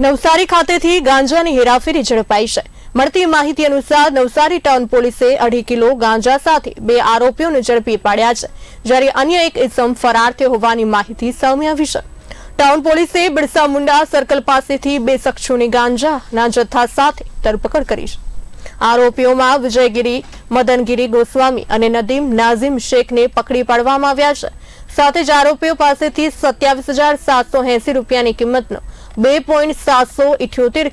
નવસારી ખાતેથી ગાંજાની હેરાફેરી ઝડપાઈ છે. મળતી માહિતી અનુસાર નવસારી ટાઉન પોલીસે અઢી કિલો ગાંજા સાથે બે આરોપીઓને ઝડપી પાડ્યા છે. જ્યારે અન્ય એક ઇસમ ફરાર થયો હોવાની માહિતી સામે આવી છે. ટાઉન પોલીસે બિરસા મુંડા સર્કલ પાસેથી બે શખ્સોની ગાંજાના જથ્થા સાથે ધરપકડ કરી છે. આરોપીઓમાં વિજયગીરી, મદનગીરી ગોસ્વામી અને નદીમ નાઝીમ શેખને પકડી પાડવામાં આવ્યા છે. સાથે જ આરોપીઓ પાસેથી સત્યાવીસ રૂપિયાની કિંમતનો બે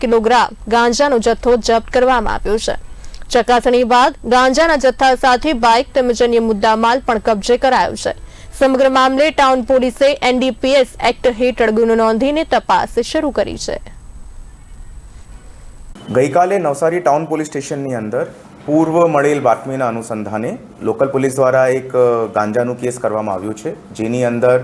કિલોગ્રામ ગાંજાનો જથ્થો જપ્ત કરવામાં આવ્યો છે. ચકાસણી બાદ ગાંજાના જથ્થા સાથે બાઇક તેમજ અન્ય મુદ્દામાલ પણ કબજે કરાયો છે. સમગ્ર મામલે ટાઉન પોલીસે એનડીપીએસ એક્ટ હેઠળ ગુનો નોંધીને તપાસ શરૂ કરી છે. ગઈકાલે નવસારી ટાઉન પોલીસ સ્ટેશનની અંદર પૂર્વ મળેલ બાતમીના અનુસંધાને લોકલ પોલીસ દ્વારા એક ગાંજાનું કેસ કરવામાં આવ્યું છે, જેની અંદર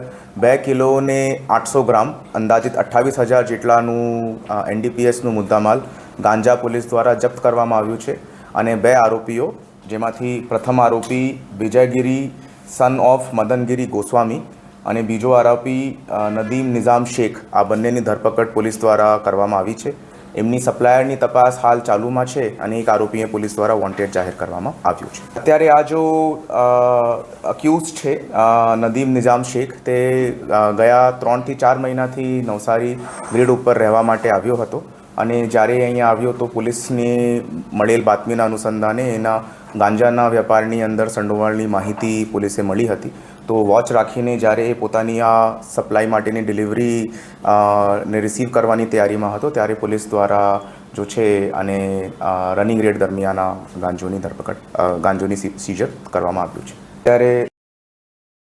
બે કિલો ને આઠસો ગ્રામ, અંદાજિત અઠ્ઠાવીસ હજાર જેટલાનું એનડીપીએસનું મુદ્દામાલ ગાંજા પોલીસ દ્વારા જપ્ત કરવામાં આવ્યું છે અને બે આરોપીઓ, જેમાંથી પ્રથમ આરોપી વિજયગીરી સન ઓફ મદનગીરી ગોસ્વામી અને બીજો આરોપી નદીમ નિઝામ શેખ, આ બંનેની ધરપકડ પોલીસ દ્વારા કરવામાં આવી છે. એમની સપ્લાયરની તપાસ હાલ ચાલુમાં છે અને એક આરોપીએ પોલીસ દ્વારા વોન્ટેડ જાહેર કરવામાં આવ્યું છે. અત્યારે આ જો અક્યુઝ છે નદીમ નિઝામ શેખ, તે ગયા ત્રણથી ચાર મહિનાથી નવસારી ગ્રીડ ઉપર રહેવા માટે આવ્યો હતો. અને જ્યારે અહીંયા આવ્યો તો પોલીસને મળેલ બાતમીના અનુસંધાને એના ગાંજાના વેપારની અંદર સંડોવાળની માહિતી પોલીસે મળી હતી. તો વોચ રાખીને જ્યારે એ પોતાની આ સપ્લાય માટેની ડિલિવરી ને રિસીવ કરવાની તૈયારીમાં હતો, ત્યારે પોલીસ દ્વારા જો છે અને રનિંગ રેડ દરમિયાન ગાંજોની ધરપકડ ગાંજોની સીઝર કરવામાં આવ્યું છે. ત્યારે